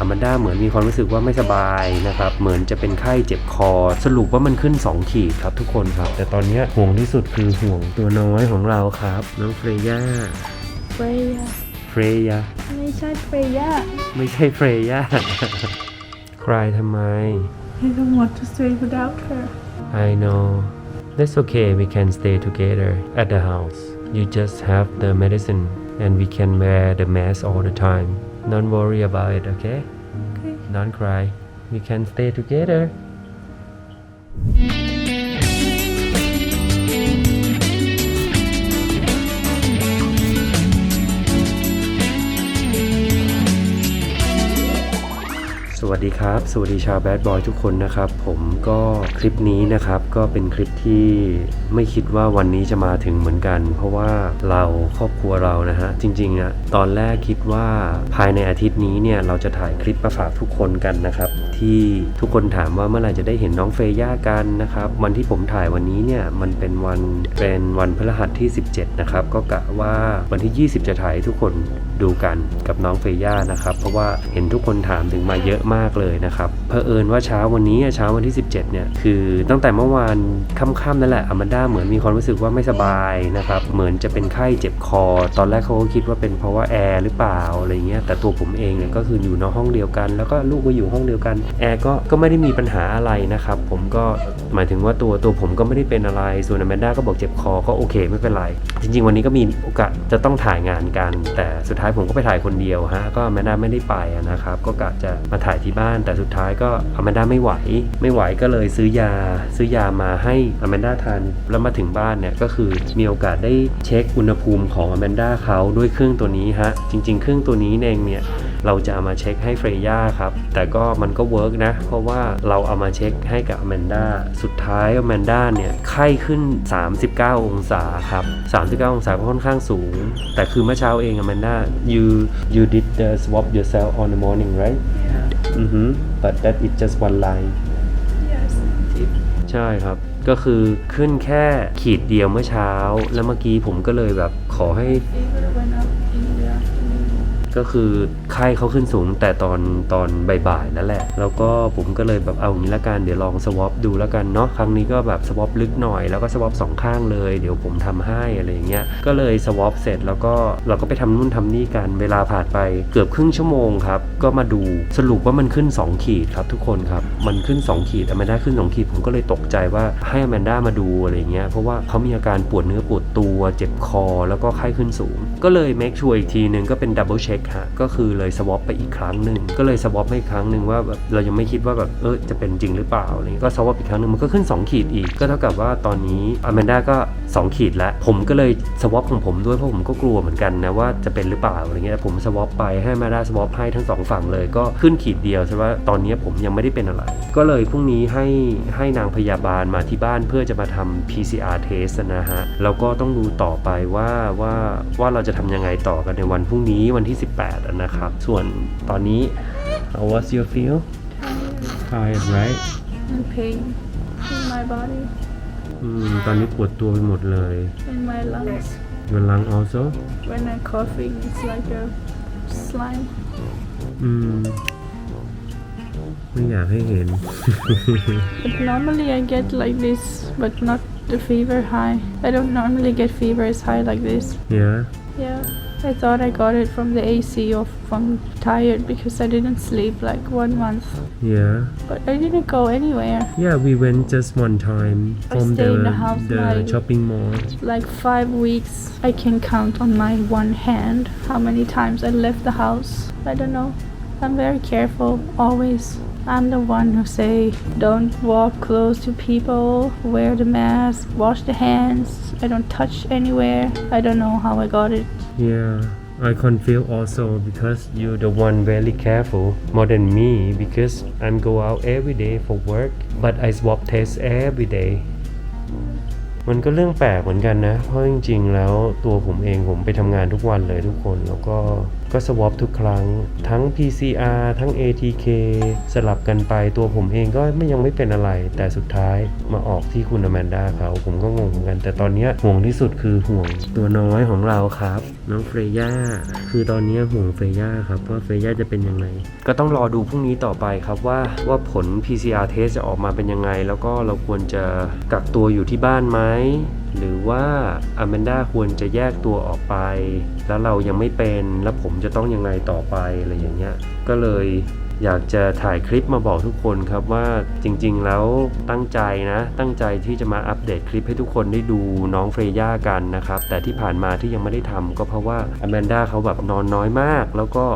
อแมนด้าเหมือนมีความรู้สึกว่าไม่สบายนะครับ เหมือนจะเป็นไข้เจ็บคอ สรุปว่ามันขึ้น 2 ขีดครับทุกคนครับ แต่ตอนเนี้ยห่วงที่สุดคือห่วงตัวน้อยของเราครับ น้องเฟรย่า เฟรยาเฟรยาไม่ใช่เฟรยาไม่ใช่เฟรย่าคลายทำไม I don't want to stay without her I know that's okay we can stay together at the house you just have the medicine and we can wear the mask all the time don't worry about it okay okay don't cry we can stay together สวัสดีครับ สวัสดีชาวแบดบอยทุกคนนะครับ ผมก็คลิปนี้นะครับ ก็เป็นคลิปที่ไม่คิดว่าวันนี้จะมาถึงเหมือนกัน เพราะว่าเราครอบครัวเรานะฮะ จริงๆอะตอนแรกคิดว่าภายในอาทิตย์นี้เนี่ยเราจะถ่ายคลิปมาฝากทุกคนกันนะครับ ที่ทุกคนถามว่าเมื่อไหร่จะได้เห็นน้องเฟย่ากันนะครับ วันที่ผมถ่ายวันนี้เนี่ยมันเป็นวันเป็นวันพฤหัสที่ 17 นะครับ ก็กะว่าวันที่ 20 จะถ่ายทุกคนดูกันกับน้องเฟย่านะครับ เพราะว่าเห็นทุกคนถามถึงมาเยอะมากเลยนะครับเผอิญว่าเช้าวันนี้เช้าวันที่ 17 เนี่ยคือตั้งแต่เมื่อวานค่ำๆนั่นแหละอแมนด้าเหมือนมีความรู้สึกว่าไม่สบายนะครับ เหมือนจะเป็นไข้เจ็บคอ ตอนแรกเขาก็คิดว่าเป็นเพราะว่าแอร์หรือเปล่าอะไรเงี้ย แต่ตัวผมเองเนี่ยก็คืออยู่ในห้องเดียวกัน แล้วก็ลูกก็อยู่ห้องเดียวกัน แอร์ก็ ก็ไม่ได้มีปัญหาอะไรนะครับ ผมก็หมายถึงว่าตัวตัวผมก็ไม่ได้เป็นอะไร ส่วนอแมนด้าก็บอกเจ็บคอ ก็โอเคไม่เป็นไร จริง ๆ วันนี้ก็มีโอกาสจะต้องถ่ายงานกัน แต่สุดท้ายผมก็ไปถ่ายคนเดียวฮะ ก็อแมนด้าไม่ได้ไปนะครับ ก็กะจะมาถ่ายที่บ้าน แต่สุดท้ายก็อแมนด้าไม่ไหว ไม่ไหวก็เลยซื้อยา ซื้อยามาให้อแมนด้าทานแล้วมาถึงบ้านเนี่ยก็คือมีโอกาสได้เช็คอุณหภูมิของอแมนด้าเขาด้วยเครื่องตัวนี้ฮะ จริง ๆ เครื่องตัวนี้เองเนี่ยเราจะเอามาเช็คให้เฟรย่าครับ แต่ก็มันก็เวิร์กนะ เพราะว่าเราเอามาเช็คให้กับอแมนด้า สุดท้ายอแมนด้าเนี่ยไข้ขึ้น 39 องศาครับ 39 องศาก็ค่อนข้างสูง แต่คือเมื่อเช้าเองอแมนด้า you you did the swab yourself on the morning right yeah อือฮึ but that is just one line yes ใช่ครับ ก็คือขึ้นแค่ขีดเดียวเมื่อเช้า แล้วเมื่อกี้ผมก็เลยแบบขอให้ fever went up in the afternoon ก็คือไข้เขาขึ้นสูงแต่ตอนตอนบ่ายๆแล้วแหละ แล้วก็ผมก็เลยแบบเอาอย่างนี้ละกันเดี๋ยวลองสวอปดูแล้วกันเนาะครั้งนี้ก็แบบสวอปลึกหน่อยแล้วก็สวอปสองข้างเลยเดี๋ยวผมทำให้อะไรอย่างเงี้ยก็เลยสวอปเสร็จแล้วก็เราก็ไปทำนู่นทำนี่กันเวลาผ่านไปเกือบครึ่งชั่วโมงครับก็มาดูสรุปว่ามันขึ้น 2 ขีดครับทุกคนครับมันขึ้น 2 ขีดอแมนด้าขึ้น 2 ขีดผมก็เลยตกใจว่าให้อแมนด้ามาดูอะไรเงี้ยเพราะว่าเขามีอาการปวดเนื้อปวดตัวเจ็บคอ แล้วก็ไข้ขึ้นสูง ก็เลยเมคชัวร์อีกทีหนึ่งก็เป็นดับเบิลเช็คฮะก็คือเลยสวอปไปอีกครั้งหนึ่งก็เลยสวอปให้อีกครั้งหนึ่งว่าแบบเรายังไม่คิดว่าแบบเออจะเป็นจริงหรือเปล่าอะไรเงี้ยก็สวอปอีกครั้งหนึ่งมันก็ขึ้น 2 ขีดอีกก็เท่ากับว่าตอนนี้อแมนด้าก็ 2 ขีดแล้ว ผมก็เลยสวอปของผมด้วยเพราะผมก็กลัวเหมือนกันนะว่าจะเป็นหรือเปล่าอะไรเงี้ยผมสวอปไปให้แมนด้าสวอปให้ทั้งสองฝั่งเลยก็ขึ้นขีดเดียวใช่ไหมตอนนี้ผมยังไม่ได้เป็นอะไร ก็เลยพรุ่งนี้ให้ให้นางพยาบาลมาที่บ้านเพื่อจะมาทำ PCR test นะฮะแล้วก็ต้องดูต่อไปว่าว่าว่าเราจะทำยังไงต่อกันในวันพรุ่งนี้วันที่18อะนะครับ ส่วนตอนนี้ how was your feel tired right and pain in my body อืมตอนนี้ปวดตัวไปหมดเลย in my lungs your lung also when I'm coughing it's like a slime อืม ไม่อยากให้เห็น but normally I get like this but not the fever high I don't normally get fever as high like this yeah yeah I thought I got it from the AC or from tired because I didn't sleep like one month. Yeah. But I didn't go anywhere. Yeah we went just one time I from the in the house the like- shopping mall. like five weeks. I can count on my one hand how many times I left the house. I don't know. I'm very careful always I'm the one who say don't walk close to people wear the mask wash the hands I don't touch anywhere I don't know how I got it yeah I confuse also because you the one very careful more than me because I'm go out every day for work but I swab test every day มันก็เรื่องแปลกเหมือนกันนะ เพราะจริงๆ แล้วตัวผมเองผมไปทำงานทุกวันเลยทุกคน แล้วก็ ก็สวอปทุกครั้ง ทั้ง PCR ทั้ง ATK สลับกันไปตัวผมเองก็ไม่ยังไม่เป็นอะไร แต่สุดท้ายมาออกที่คุณอแมนด้าเขา ผมก็งงเหมือนกัน แต่ตอนนี้ห่วงที่สุดคือห่วงตัวน้อยของเราครับน้องเฟรย่าคือตอนนี้ห่วงเฟรย่าครับว่าเฟรย่าจะเป็นยังไง ก็ต้องรอดูพรุ่งนี้ต่อไปครับว่าว่าผล PCR test จะออกมาเป็นยังไง แล้วก็เราควรจะกักตัวอยู่ที่บ้านไหมหรือว่าอแมนด้าควรจะแยกตัวออกไป แล้วเรายังไม่เป็นแล้วผมจะต้องยังไงต่อไปอะไรอย่างเงี้ยก็เลย อยากจะถ่ายคลิปมาบอกทุกคนครับว่าจริงๆแล้วตั้งใจนะ ตั้งใจที่จะมาอัปเดตคลิปให้ทุกคนได้ดูน้องเฟรย่ากันนะครับ แต่ที่ผ่านมาที่ยังไม่ได้ทำก็เพราะว่าอแมนด้าเขาแบบนอนน้อยมาก แล้วก็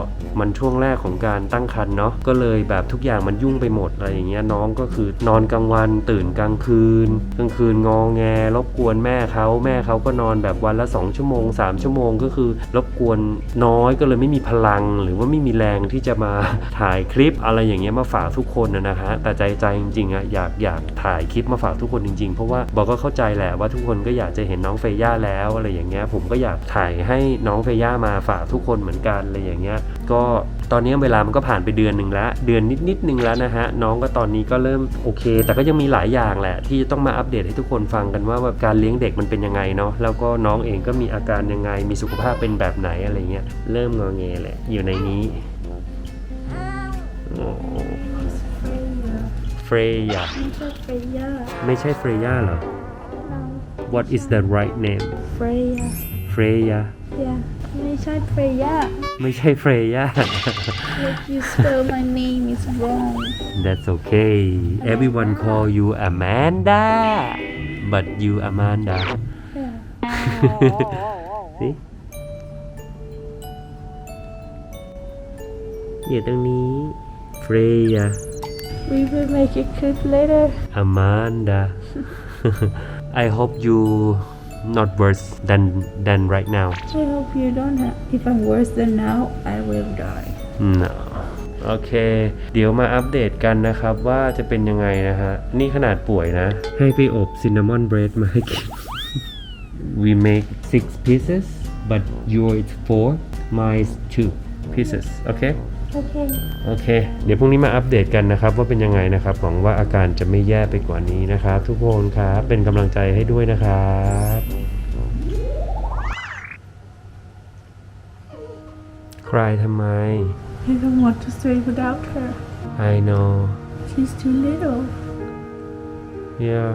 มันช่วงแรกของการตั้งครรภ์เนาะก็เลยแบบทุกอย่างมันยุ่งไปหมดอะไรอย่างเงี้ยน้องก็คือนอนกลางวันตื่นกลางคืน กลางคืนงองแง รบกวนแม่เขาแม่เขาก็นอนแบบวันละ 2 ชั่วโมง 3 ชั่วโมงก็คือ รบกวนน้อยก็เลยไม่มีพลัง หรือว่าไม่มีแรงที่จะมาถ่ายคลิปอะไรอย่างเงี้ยมาฝากทุกคนนะฮะแต่ใจใจจริงๆอะอยากอยากถ่ายคลิปมาฝากทุกคนจริงๆ เพราะว่าบอกก็เข้าใจแหละว่าทุกคนก็อยากจะเห็นน้องเฟย่าแล้วอะไรอย่างเงี้ยผมก็อยากถ่ายให้น้องเฟย่ามาฝากทุกคนเหมือนกันอะไรอย่างเงี้ยก็ตอนนี้เวลามันก็ผ่านไปเดือนหนึ่งแล้ว เดือนนิดๆนึงแล้วนะฮะน้องก็ตอนนี้ก็เริ่มโอเค แต่ก็ยังมีหลายอย่างแหละ ที่จะต้องมาอัปเดตให้ทุกคนฟังกันว่าแบบการเลี้ยงเด็กมันเป็นยังไงเนาะแล้วก็น้องเองก็มีอาการยังไงมีสุขภาพเป็นแบบไหนอะไรเงี้ยเริ่มงอแงแหละอยู่ในนี้ โอ้ เฟรยา Freya. ไม่ใช่เฟรย่าเหรอ No. What is the right name Freya. เฟรยา Yeah. ไม่ใช่ Freya. ไม่ใช่เฟรย่า What you spell my name is wrong. That's okay everyone call you Amanda but you Amanda Yeah. See อยู่ตรงนี้ เฟรยา We will make a clip later. Amanda I hope you not worse than than right now I hope you don't have. If I'm worse than now, I will die. no โอเค เดี๋ยวมาอัปเดตกันนะครับว่าจะเป็นยังไงนะฮะ นี่ขนาดป่วยนะ ให้ไปอบซินนามอนเบรดมาให้กิน we make six pieces but yours four mine two pieces โอเค Okay. โอเค เดี๋ยวพรุ่งนี้มาอัปเดตกันนะครับ ว่าเป็นยังไงนะครับ หวังว่าอาการจะไม่แย่ไปกว่านี้นะครับ ทุกคนครับ เป็นกำลังใจให้ด้วยนะครับใครทำไม I don't want to stay without her. I know She's too little. yeah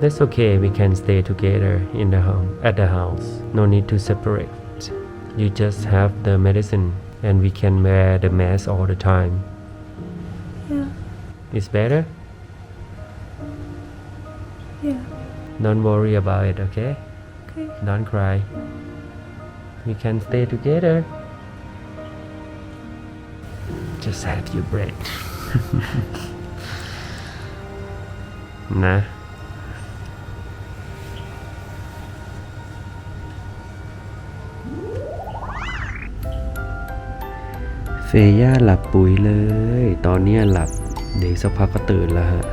that's okay we can stay together in the home at the house no need to separate you just have the medicine and we can wear the mask all the time Yeah. it's better Yeah. don't worry about it okay Okay. Don't cry. We can stay together. Just have your break. น ย่าหลับปุ๋ยเลย ตอนนี้หลับ เดี๋ยวสักพักก็ตื่นแล้วฮะ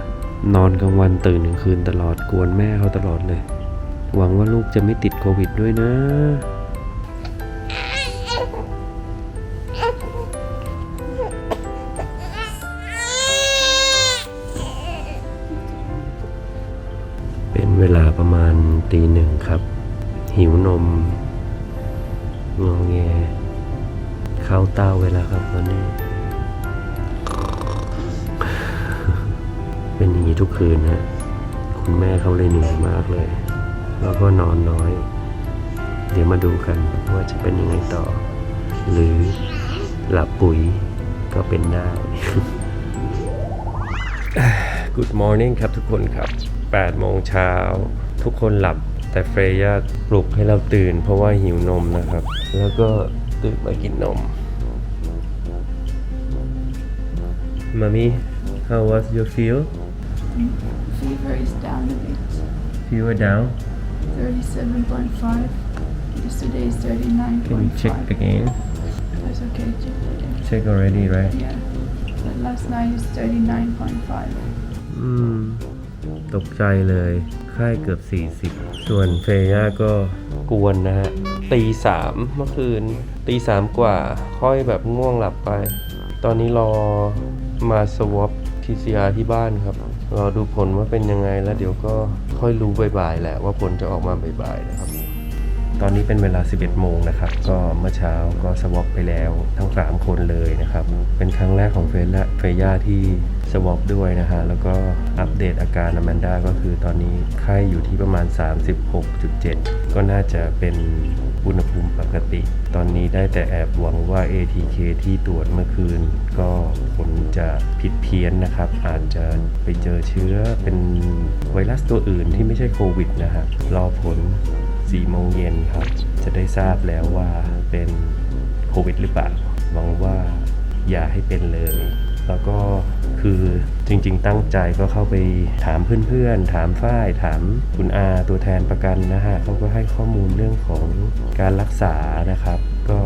นอนกลางวันตื่นกลางคืนตลอดกวนแม่เขาตลอดเลย หวังว่าลูกจะไม่ติดโควิดด้วยนะ เป็นเวลาประมาณตีหนึ่งครับ หิวนมงอแง เข้าเต้าเวลาครับตอนนี้ เป็นอย่างนี้ทุกคืนฮะคุณแม่เขาเลยเหนื่อยมากเลย แล้วก็นอนน้อย เดี๋ยวมาดูกันว่าจะเป็นยังไงต่อ หรือหลับปุ๋ยก็เป็นได้ Good morning ครับทุกคนครับ 8 โมงเช้า ทุกคนหลับแต่เฟรย่าปลุกให้เราตื่นเพราะว่าหิวนมนะครับ แล้วก็ ตื่นมากินนม Mommy how was your feel Fever is down a bit. fever down 37.5. Yesterday is 39.5. can you check again That's okay. Check again. check already right Yeah. But last night is 39.5. อืมตกใจเลยค่ายเกือบ 40 ส่วนเฟย่าก็กวนนะฮะ ตีสามเมื่อคืน ตีสามกว่าค่อยแบบง่วงหลับไป ตอนนี้รอมาสวอป PCR ที่บ้านครับ รอดูผลว่าเป็นยังไงแล้วเดี๋ยวก็ค่อยรู้บ่ายๆแหละว่าผลจะออกมาบ่ายๆนะครับ ตอนนี้เป็นเวลา 11 โมงนะครับ ก็เมื่อเช้าก็สวอปไปแล้วทั้ง 3 คนเลยนะครับ เป็นครั้งแรกของเฟรและเฟย่าที่สวอปด้วยนะฮะ แล้วก็อัปเดตอาการอแมนด้าก็คือตอนนี้ไข้อยู่ที่ประมาณ 36.7 ก็น่าจะเป็นอุณหภูมิปกติ ตอนนี้ได้แต่แอบหวังว่า ATK ที่ตรวจเมื่อคืน ก็ผลจะผิดเพี้ยนนะครับ อาจจะไปเจอเชื้อเป็นไวรัสตัวอื่นที่ไม่ใช่โควิดนะฮะรอผล 4 โมงเย็นครับ จะได้ทราบแล้วว่าเป็นโควิดหรือเปล่า หวังว่าอย่าให้เป็นเลย แล้วก็คือจริง ๆ ตั้งใจก็เข้าไปถามเพื่อนๆ ถามฝ้าย ถามคุณอาตัวแทนประกันนะฮะเขาก็ให้ข้อมูลเรื่องของการรักษานะครับ ก็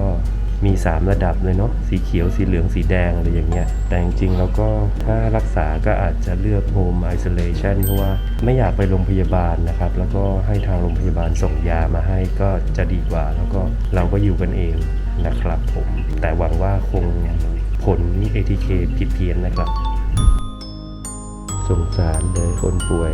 มี 3 ระดับเลยเนาะสีเขียวสีเหลืองสีแดงอะไรอย่างเงี้ย แต่จริงๆแล้วก็ถ้ารักษาก็อาจจะเลือก Home Isolation เพราะว่าไม่อยากไปโรงพยาบาลนะครับ แล้วก็ให้ทางโรงพยาบาลส่งยามาให้ก็จะดีกว่า แล้วก็เราก็อยู่กันเองนะครับผม แต่หวังว่าคงผล ATK ผิดเพี้ยนนะครับ สงสารเลยคนป่วย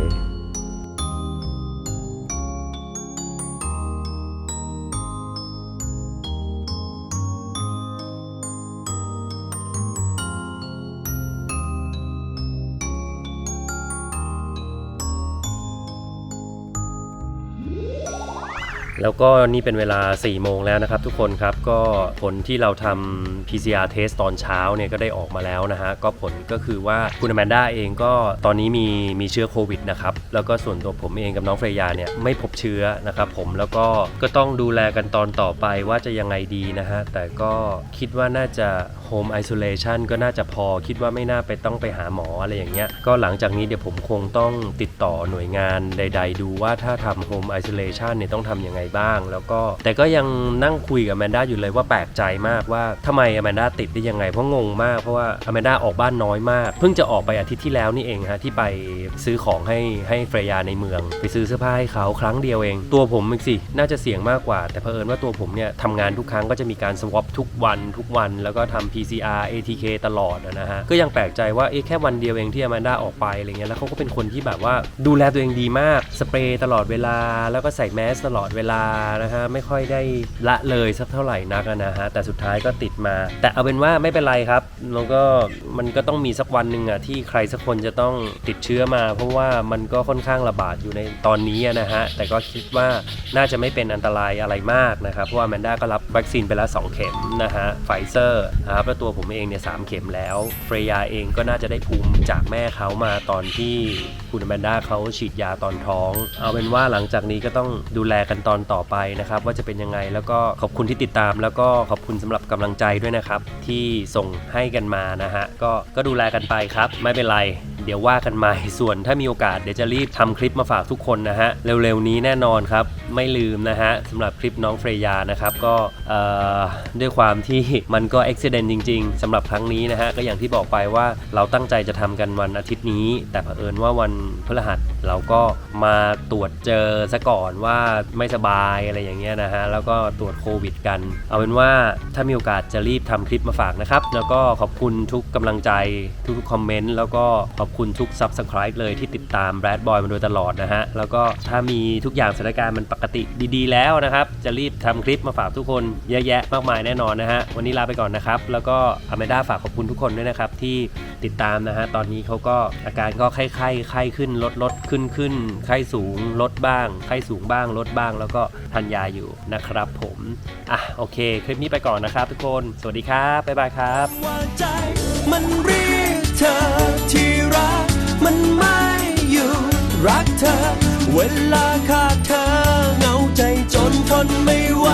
แล้วก็นี่เป็นเวลา 4 โมงแล้วนะครับทุกคนครับก็ผลที่เราทำ PCR test ตอนเช้าเนี่ยก็ได้ออกมาแล้วนะฮะก็ผลก็คือว่าคุณอแมนด้าเองก็ตอนนี้มีมีเชื้อโควิดนะครับแล้วก็ส่วนตัวผมเองกับน้องเฟรยาเนี่ยไม่พบเชื้อนะครับผมแล้วก็ก็ต้องดูแลกันตอนต่อไปว่าจะยังไงดีนะฮะแต่ก็คิดว่าน่าจะ home isolation ก็น่าจะพอคิดว่าไม่น่าไปต้องไปหาหมออะไรอย่างเงี้ยก็หลังจากนี้เดี๋ยวผมคงต้องติดต่อหน่วยงานใด ๆ ดูว่าถ้าทำ home isolation เนี่ยต้องทำยังไงบ้าง แล้วก็แต่ก็ยังนั่งคุยกับแมนด้าอยู่เลยว่าแปลกใจมากว่าทำไมแมนด้าติดได้ยังไงเพราะงงมากเพราะว่าแมนด้าออกบ้านน้อยมาก เพิ่งจะออกไปอาทิตย์ที่แล้วนี่เองฮะที่ไปซื้อของให้ให้เฟรยาในเมือง ไปซื้อเสื้อผ้าให้เขาครั้งเดียวเอง ตัวผมอีกสิน่าจะเสี่ยงมากกว่า แต่เผอิญว่าตัวผมเนี่ยทำงานทุกครั้งก็จะมีการสวอปทุกวันทุกวัน แล้วก็ทำ PCR ATK ตลอดนะฮะก็ยังแปลกใจว่าเอ๊ะแค่วันเดียวเองที่อแมนด้าออกไปอะไรเงี้ยแล้วเขาก็เป็นคนที่แบบว่าดูแลตัวเองดีมากสเปรย์ตลอดเวลาแล้วก็ใส่แมสตลอดเวลานะฮะไม่ค่อยได้ละเลยสักเท่าไหร่นักนะฮะแต่สุดท้ายก็ติดมา แต่เอาเป็นว่าไม่เป็นไรครับแล้วก็มันก็ต้องมีสักวันหนึ่งอะที่ใครสักคนจะต้องติดเชื้อมา เพราะว่ามันก็ค่อนข้างระบาดอยู่ในตอนนี้นะฮะแต่ก็คิดว่าน่าจะไม่เป็นอันตรายอะไรมากนะครับเพราะว่าแมนด้าก็รับวัคซีนไปแล้ว 2 เข็มนะฮะไฟเซอร์นะครับแล้วตัวผมเองเนี่ยสามเข็มแล้วเฟรยาเองก็น่าจะได้ภูมิจากแม่เขามาตอนที่คุณแมนด้าเขาฉีดยาตอนท้อง เอาเป็นว่าหลังจากนี้ก็ต้องดูแลกันตอนต่อไปนะครับ ว่าจะเป็นยังไงแล้วก็ขอบคุณที่ติดตาม แล้วก็ขอบคุณสำหรับกำลังใจด้วยนะครับ ที่ส่งให้กันมานะฮะก็ก็ดูแลกันไปครับ ไม่เป็นไร เดี๋ยวว่ากันใหม่ส่วนถ้ามีโอกาสเดี๋ยวจะรีบทำคลิปมาฝากทุกคนนะฮะเร็วๆนี้แน่นอนครับ ไม่ลืมนะฮะสำหรับคลิปน้องเฟรยานะครับก็ด้วยความที่มันก็อุบิเหตุจริง ๆสำหรับครั้งนี้นะฮะก็อย่างที่บอกไปว่าเราตั้งใจจะทำกันวันอาทิตย์นี้ แต่เผอิญว่าวันพฤหัสเราก็มาตรวจเจอซะก่อนว่าไม่สบายอะไรอย่างเงี้ยนะฮะแล้วก็ตรวจโควิดกัน เอาเป็นว่าถ้ามีโอกาสจะรีบทำคลิปมาฝากนะครับ แล้วก็ขอบคุณทุกกำลังใจทุกๆคอมเมนต์แล้วก็ขอบคุณทุก Subscribe เลยที่ติดตาม Brad Boy มาโดยตลอดนะฮะแล้วก็ถ้ามีทุกอย่างสถานการณ์มันปกติดีๆ แล้วนะครับ จะรีบทำคลิปมาฝากทุกคนเยอะแยะมากมายแน่นอนนะฮะ วันนี้ลาไปก่อนนะครับ แล้วก็อเมด้าฝากขอบคุณทุกคนด้วยนะครับ ที่ติดตามนะฮะ ตอนนี้เขาก็อาการก็ไข้ไข้ไข้ขึ้นลดลดขึ้นขึ้นไข้สูงลดบ้าง ไข้สูงบ้างลดบ้าง แล้วก็ทานยาอยู่นะครับผมอะโอเค คลิปนี้ไปก่อนนะครับ ทุกคน สวัสดีครับบ๊ายบายครับวาใจมันเรียกเธอที่รักมันไม่อยู่รักเธอ เวลาขาดเธอ จนทนไม่ไหว